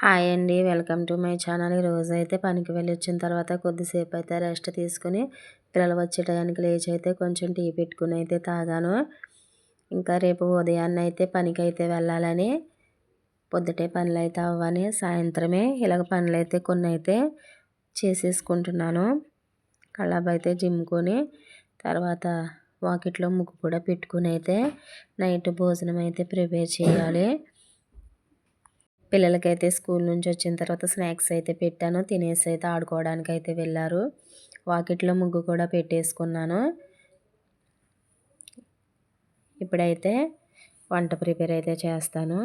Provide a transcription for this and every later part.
Hi అండి. Welcome to my channel. ఈరోజు అయితే పనికి వెళ్ళి వచ్చిన తర్వాత కొద్దిసేపు అయితే రెస్ట్ తీసుకుని పిల్లలు వచ్చే టయానికి లేచి అయితే కొంచెం టీ పెట్టుకుని అయితే తాగాను. ఇంకా రేపు ఉదయాన్నే అయితే పనికి అయితే వెళ్ళాలని పొద్దుటే పనులు అయితే అవ్వని సాయంత్రమే ఇలాగ పనులు అయితే కొన్ని అయితే చేసేసుకుంటున్నాను. కళ్ళాబ్ అయితే జిమ్కొని తర్వాత వాకిట్లో ముగ్గు కూడా పెట్టుకుని అయితే నైట్ భోజనం అయితే ప్రిపేర్ చేయాలి. పిల్లలకైతే స్కూల్ నుంచి వచ్చిన తర్వాత స్నాక్స్ అయితే పెట్టాను. తినేసి అయితే ఆడుకోవడానికి అయితే వెళ్ళారు. వాకిట్లో ముగ్గు కూడా పెట్టేసుకున్నాను. ఇప్పుడైతే వంట ప్రిపేర్ అయితే చేస్తాను.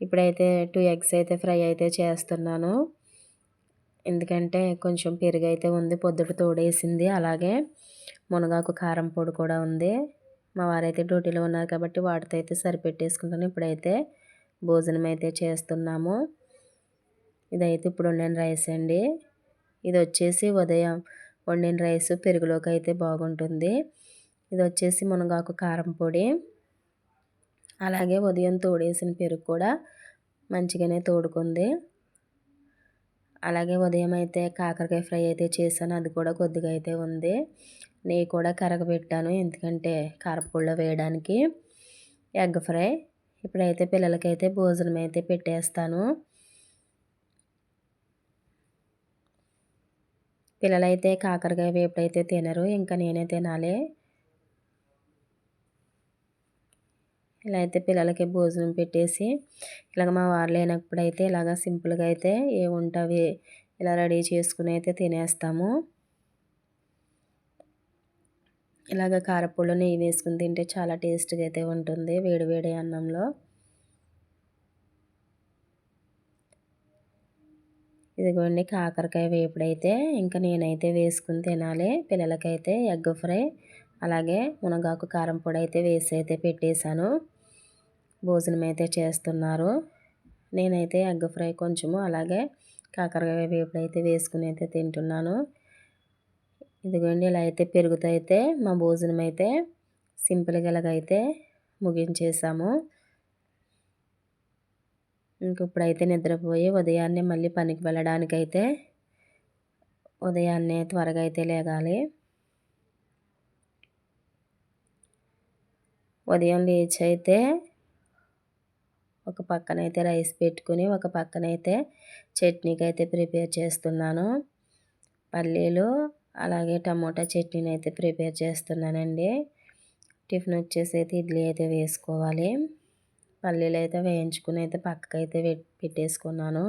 ఇప్పుడైతే టూ ఎగ్స్ అయితే ఫ్రై అయితే చేస్తున్నాను. ఎందుకంటే కొంచెం పెరుగు అయితే ఉంది పొద్దుట తోడేసింది. అలాగే మునగాకు కారం పొడి కూడా ఉంది. మా వారైతే డ్యూటీలో ఉన్నారు కాబట్టి వాటితో అయితే సరిపెట్టేసుకుంటాను. ఇప్పుడైతే భోజనం అయితే చేస్తున్నాము. ఇదైతే ఇప్పుడు వండిన రైస్ అండి. ఇది వచ్చేసి ఉదయం వండిన రైస్ పెరుగులోకి అయితే బాగుంటుంది. ఇది వచ్చేసి మునగాకు కారం పొడి. అలాగే ఉదయం తోడేసిన పెరుగు కూడా మంచిగానే తోడుకుంది. అలాగే ఉదయం అయితే కాకరకాయ ఫ్రై అయితే చేశాను. అది కూడా కొద్దిగా అయితే ఉంది. నెయ్యి కూడా కరగబెట్టాను. ఎందుకంటే కారపొడిలో వేయడానికి ఎగ్ ఫ్రై ఇప్పుడైతే పిల్లలకైతే భోజనం అయితే పెట్టేస్తాను. పిల్లలైతే కాకరకాయ వేపుడైతే తినరు ఇంకా నేనే తినాలి. ఇలా అయితే పిల్లలకి భోజనం పెట్టేసి ఇలాగ మా వారు లేనప్పుడైతే ఇలాగ సింపుల్గా అయితే ఏ ఉంటవి ఇలా రెడీ చేసుకుని అయితే తినేస్తాము. ఇలాగ కారపొడి నెయ్యి వేసుకుని తింటే చాలా టేస్ట్గా అయితే ఉంటుంది వేడివేడి అన్నంలో. ఇదిగోండి కాకరకాయ వేపుడైతే ఇంకా నేనైతే వేసుకుని తినాలి. పిల్లలకైతే ఎగ్ ఫ్రై అలాగే మునగాకు కారం పొడి అయితే వేసి అయితే పెట్టేశాను. భోజనం అయితే చేస్తున్నారు. నేనైతే ఎగ్ ఫ్రై కొంచెము అలాగే కాకరకాయ వేపుడు అయితే వేసుకుని అయితే తింటున్నాను. ఇదిగోండి ఇలా అయితే పెరుగుతో అయితే మా భోజనం అయితే సింపుల్గా ఇలాగైతే ముగించేసాము. ఇంక ఇప్పుడైతే నిద్రపోయి ఉదయాన్నే మళ్ళీ పనికి వెళ్ళడానికైతే ఉదయాన్నే త్వరగా అయితే లేగాలి. ఉదయం లేచి అయితే ఒక పక్కనైతే రైస్ పెట్టుకుని ఒక పక్కనైతే చట్నీకి అయితే ప్రిపేర్ చేస్తున్నాను. పల్లీలు అలాగే టమోటా చట్నీని అయితే ప్రిపేర్ చేస్తున్నానండి. టిఫిన్ వచ్చేసి అయితే ఇడ్లీ అయితే వేసుకోవాలి. పల్లీలు అయితే వేయించుకుని అయితే పక్కకైతే పెట్టేసుకున్నాను.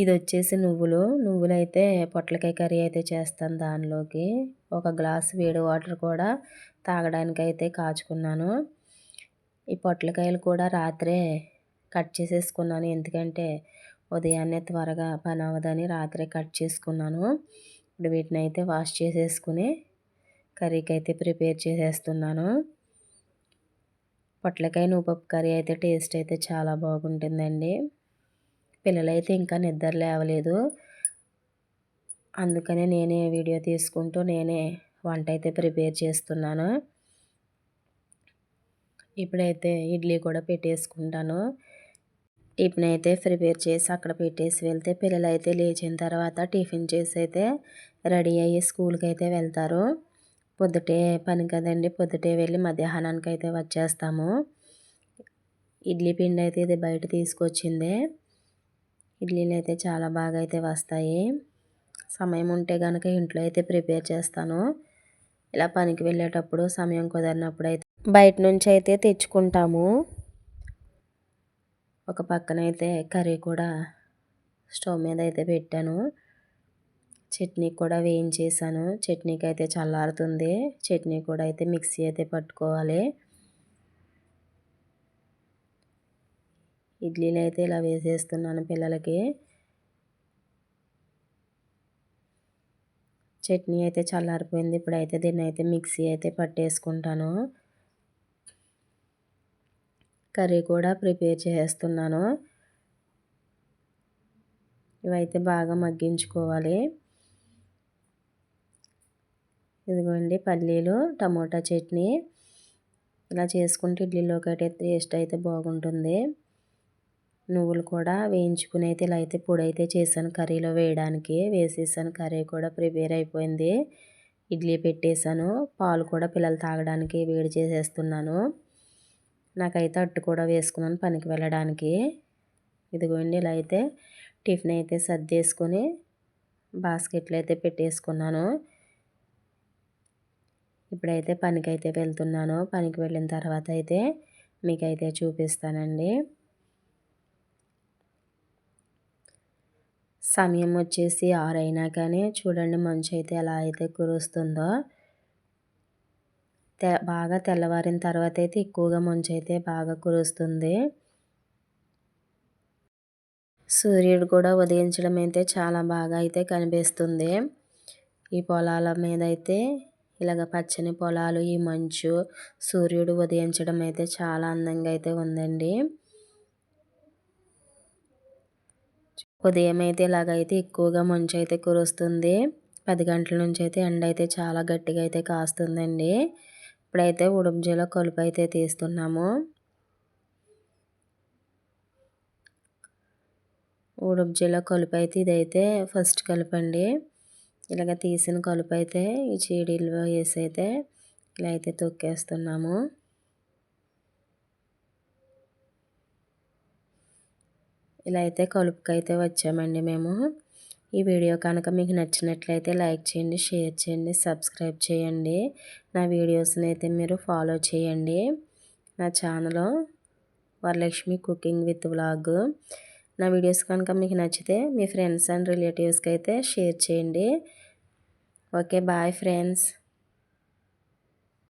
ఇది వచ్చేసి నువ్వులు. నువ్వులు అయితే పొట్లకాయ కర్రీ అయితే చేస్తాను దానిలోకి. ఒక గ్లాస్ వేడి వాటర్ కూడా తాగడానికి అయితే కాచుకున్నాను. ఈ పొట్లకాయలు కూడా రాత్రే కట్ చేసేసుకున్నాను. ఎందుకంటే ఉదయాన్నే త్వరగా పని అవ్వదని రాత్రి కట్ చేసుకున్నాను. ఇప్పుడు వీటిని అయితే వాష్ చేసేసుకుని కర్రీకి అయితే ప్రిపేర్ చేసేస్తున్నాను. పొట్లకాయ నూపప్పు కర్రీ అయితే టేస్ట్ అయితే చాలా బాగుంటుందండి. పిల్లలైతే ఇంకా నిద్ర లేవలేదు. అందుకనే నేనే వీడియో తీసుకుంటూ నేనే వంట అయితే ప్రిపేర్ చేస్తున్నాను. ఇప్పుడైతే ఇడ్లీ కూడా పెట్టేసుకుంటాను. టిఫిన్ అయితే ప్రిపేర్ చేసి అక్కడ పెట్టేసి వెళ్తే పిల్లలు అయితే లేచిన తర్వాత టిఫిన్ చేసి అయితే రెడీ అయ్యి స్కూల్కి అయితే వెళ్తారు. పొద్దుటే పని కదండి పొద్దుటే వెళ్ళి మధ్యాహ్నానికి అయితే వచ్చేస్తాము. ఇడ్లీ పిండి అయితే ఇది బయట తీసుకొచ్చింది. ఇడ్లీలు అయితే చాలా బాగా అయితే వస్తాయి. సమయం ఉంటే కనుక ఇంట్లో అయితే ప్రిపేర్ చేస్తాను. ఇలా పనికి వెళ్ళేటప్పుడు సమయం కుదరినప్పుడు అయితే బయట నుంచి అయితే తెచ్చుకుంటాము. ఒక పక్కన అయితే కర్రీ కూడా స్టవ్ మీద అయితే పెట్టాను. చట్నీ కూడా వేయించేసాను. చట్నీకి అయితే చల్లారుతుంది. చట్నీ కూడా అయితే మిక్సీ అయితే పట్టుకోవాలి. ఇడ్లీలు అయితే ఇలా వేసేస్తున్నాను పిల్లలకి. చట్నీ అయితే చల్లారిపోయింది. ఇప్పుడైతే దీన్ని అయితే మిక్సీ అయితే పట్టేసుకుంటాను. కర్రీ కూడా ప్రిపేర్ చేస్తున్నాను. ఇవైతే బాగా మగ్గించుకోవాలి. ఇదిగోండి పల్లీలు టమోటా చట్నీ. ఇలా చేసుకుంటే ఇడ్లీలోకి అయితే టేస్ట్ అయితే బాగుంటుంది. నువ్వులు కూడా వేయించుకుని అయితే ఇలా అయితే పొడి అయితే చేశాను కర్రీలో వేయడానికి. వేసేసాను కర్రీ కూడా ప్రిపేర్ అయిపోయింది. ఇడ్లీ పెట్టేశాను పాలు కూడా పిల్లలు తాగడానికి వేడి చేసేస్తున్నాను. నాకైతే అట్టు కూడా వేసుకున్నాను పనికి వెళ్ళడానికి. ఇదిగోండి ఇలా అయితే టిఫిన్ అయితే సర్దేసుకొని బాస్కెట్లు అయితే పెట్టేసుకున్నాను. ఇప్పుడైతే పనికి అయితే వెళ్తున్నాను. పనికి వెళ్ళిన తర్వాత అయితే మీకైతే చూపిస్తానండి. సమయం వచ్చేసి ఆరైనా కానీ చూడండి మంచు అయితే ఎలా అయితే కురుస్తుందో. తె బాగా తెల్లవారిన తర్వాత అయితే ఎక్కువగా మంచు అయితే బాగా కురుస్తుంది. సూర్యుడు కూడా ఉదయించడం అయితే చాలా బాగా అయితే కనిపిస్తుంది. ఈ పొలాల మీద అయితే ఇలాగ పచ్చని పొలాలు ఈ మంచు సూర్యుడు ఉదయించడం అయితే చాలా అందంగా అయితే ఉందండి. ఉదయం అయితే ఇలాగైతే ఎక్కువగా మంచు అయితే కురుస్తుంది. పది గంటల నుంచి అయితే ఎండ అయితే చాలా గట్టిగా అయితే కాస్తుందండి. ఇప్పుడైతే ఉడుంజీలో కలుపు అయితే తీస్తున్నాము. ఉడుంజీలో కలుపు అయితే ఇదైతే ఫస్ట్ కలుపండి ఇలాగ తీసిన కలుపు అయితే ఈ చీడీలు వేసి అయితే ఇలా అయితే తొక్కేస్తున్నాము. ఇలా అయితే కలుపుకైతే వచ్చామండి మేము. ఈ వీడియో కనుక మీకు నచ్చినట్లయితే లైక్ చేయండి షేర్ చేయండి సబ్స్క్రైబ్ చేయండి. నా వీడియోస్ని అయితే మీరు ఫాలో చేయండి. నా channel Varalakshmi cooking with vlog. నా వీడియోస్ కనుక మీకు నచ్చితే మీ ఫ్రెండ్స్ అండ్ రిలేటివ్స్కి అయితే షేర్ చేయండి. Okay bye friends.